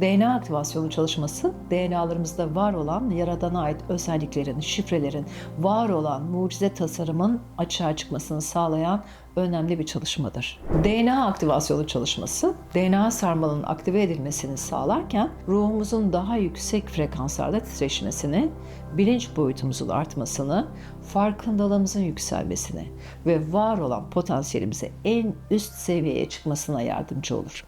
DNA aktivasyonu çalışması, DNA'larımızda var olan yaradana ait özelliklerin, şifrelerin, var olan mucize tasarımın açığa çıkmasını sağlayan önemli bir çalışmadır. DNA aktivasyonu çalışması, DNA sarmalının aktive edilmesini sağlarken ruhumuzun daha yüksek frekanslarda titreşmesini, bilinç boyutumuzun artmasını, farkındalığımızın yükselmesini ve var olan potansiyelimize en üst seviyeye çıkmasına yardımcı olur.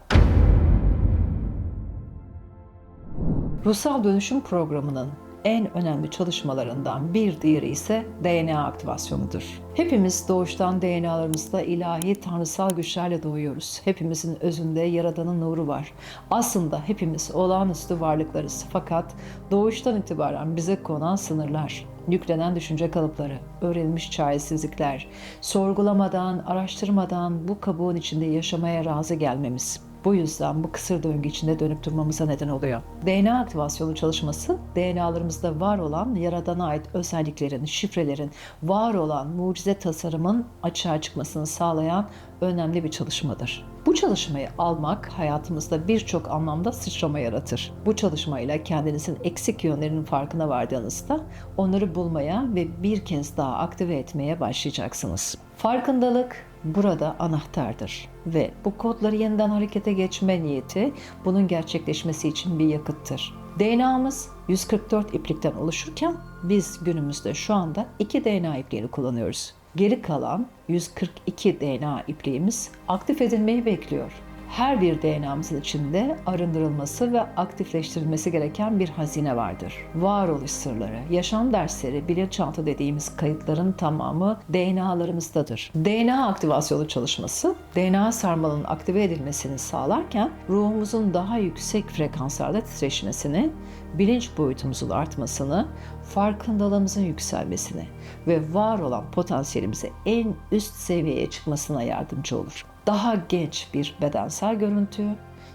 Ruhsal dönüşüm programının en önemli çalışmalarından bir diğeri ise DNA aktivasyonudur. Hepimiz doğuştan DNA'larımızda ilahi tanrısal güçlerle doğuyoruz. Hepimizin özünde Yaradan'ın nuru var. Aslında hepimiz olağanüstü varlıklarız fakat doğuştan itibaren bize konan sınırlar, yüklenen düşünce kalıpları, öğrenilmiş çaresizlikler, sorgulamadan, araştırmadan bu kabuğun içinde yaşamaya razı gelmemiz, bu yüzden bu kısır döngü içinde dönüp durmamıza neden oluyor. DNA aktivasyonu çalışması, DNA'larımızda var olan yaradana ait özelliklerin, şifrelerin, var olan mucize tasarımın açığa çıkmasını sağlayan önemli bir çalışmadır. Bu çalışmayı almak hayatımızda birçok anlamda sıçrama yaratır. Bu çalışmayla kendinizin eksik yönlerinin farkına vardığınızda onları bulmaya ve bir kez daha aktive etmeye başlayacaksınız. Farkındalık burada anahtardır ve bu kodları yeniden harekete geçme niyeti bunun gerçekleşmesi için bir yakıttır. DNA'mız 144 iplikten oluşurken biz günümüzde şu anda 2 DNA ipliğini kullanıyoruz. Geri kalan 142 DNA ipliğimiz aktif edilmeyi bekliyor. Her bir DNA'mızın içinde arındırılması ve aktifleştirilmesi gereken bir hazine vardır. Varoluş sırları, yaşam dersleri, bilinçaltı dediğimiz kayıtların tamamı DNA'larımızdadır. DNA aktivasyonu çalışması, DNA sarmalının aktive edilmesini sağlarken ruhumuzun daha yüksek frekanslarda titreşmesini, bilinç boyutumuzun artmasını, farkındalığımızın yükselmesini ve var olan potansiyelimize en üst seviyeye çıkmasına yardımcı olur. Daha genç bir bedensel görüntü,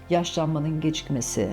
yaşlanmanın gecikmesi,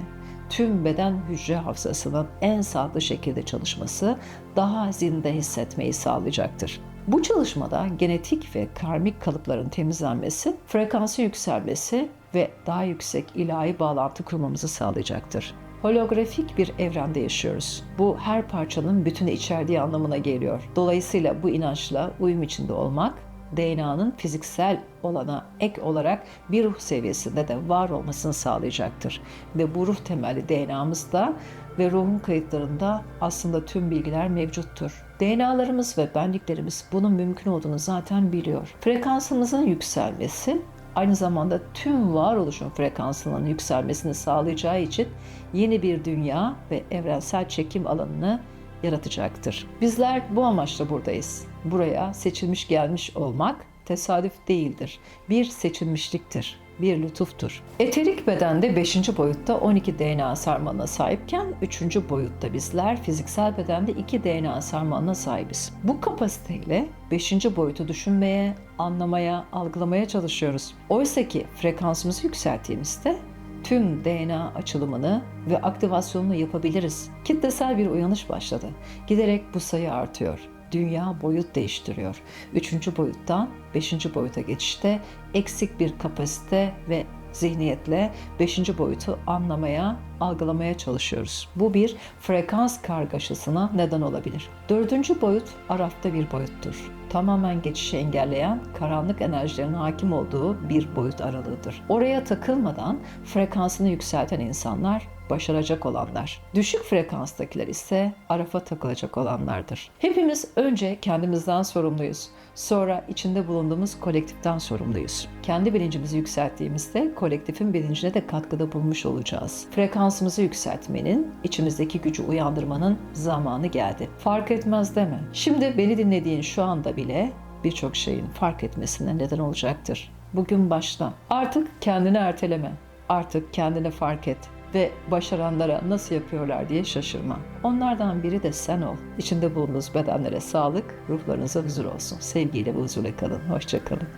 tüm beden hücre hafızasının en sağlıklı şekilde çalışması daha zinde hissetmeyi sağlayacaktır. Bu çalışmada genetik ve karmik kalıpların temizlenmesi, frekansın yükselmesi ve daha yüksek ilahi bağlantı kurmamızı sağlayacaktır. Holografik bir evrende yaşıyoruz. Bu her parçanın bütünü içerdiği anlamına geliyor. Dolayısıyla bu inançla uyum içinde olmak DNA'nın fiziksel olana ek olarak bir ruh seviyesinde de var olmasını sağlayacaktır. Ve bu ruh temelli DNA'mızda ve ruhun kayıtlarında aslında tüm bilgiler mevcuttur. DNA'larımız ve benliklerimiz bunun mümkün olduğunu zaten biliyor. Frekansımızın yükselmesi aynı zamanda tüm varoluşun frekansının yükselmesini sağlayacağı için yeni bir dünya ve evrensel çekim alanını yaratacaktır. Bizler bu amaçla buradayız. Buraya seçilmiş gelmiş olmak tesadüf değildir. Bir seçilmişliktir bir lütuftur. Eterik bedende 5. boyutta 12 DNA sarmalına sahipken 3. boyutta bizler fiziksel bedende 2 DNA sarmalına sahibiz. Bu kapasiteyle 5. boyutu düşünmeye, anlamaya, algılamaya çalışıyoruz. Oysa ki frekansımızı yükselttiğimizde tüm DNA açılımını ve aktivasyonunu yapabiliriz. Kitlesel bir uyanış başladı. Giderek bu sayı artıyor. Dünya boyut değiştiriyor. Üçüncü boyuttan beşinci boyuta geçişte eksik bir kapasite ve zihniyetle beşinci boyutu anlamaya, algılamaya çalışıyoruz. Bu bir frekans kargaşasına neden olabilir. Dördüncü boyut arafta bir boyuttur. Tamamen geçişi engelleyen karanlık enerjilerin hakim olduğu bir boyut aralığıdır. Oraya takılmadan frekansını yükselten insanlar başaracak olanlar. Düşük frekanstakiler ise arafa takılacak olanlardır. Hepimiz önce kendimizden sorumluyuz. Sonra içinde bulunduğumuz kolektiften sorumluyuz. Kendi bilincimizi yükselttiğimizde kolektifin bilincine de katkıda bulmuş olacağız. Frekansımızı yükseltmenin, içimizdeki gücü uyandırmanın zamanı geldi. Fark etmez deme. Şimdi beni dinlediğin şu anda bile birçok şeyin fark etmesine neden olacaktır. Bugün başla. Artık kendini erteleme. Artık kendini fark et ve başaranlara nasıl yapıyorlar diye şaşırma. Onlardan biri de sen ol. İçinde bulunduğunuz bedenlere sağlık, ruhlarınıza huzur olsun. Sevgiyle ve huzurla kalın. Hoşçakalın.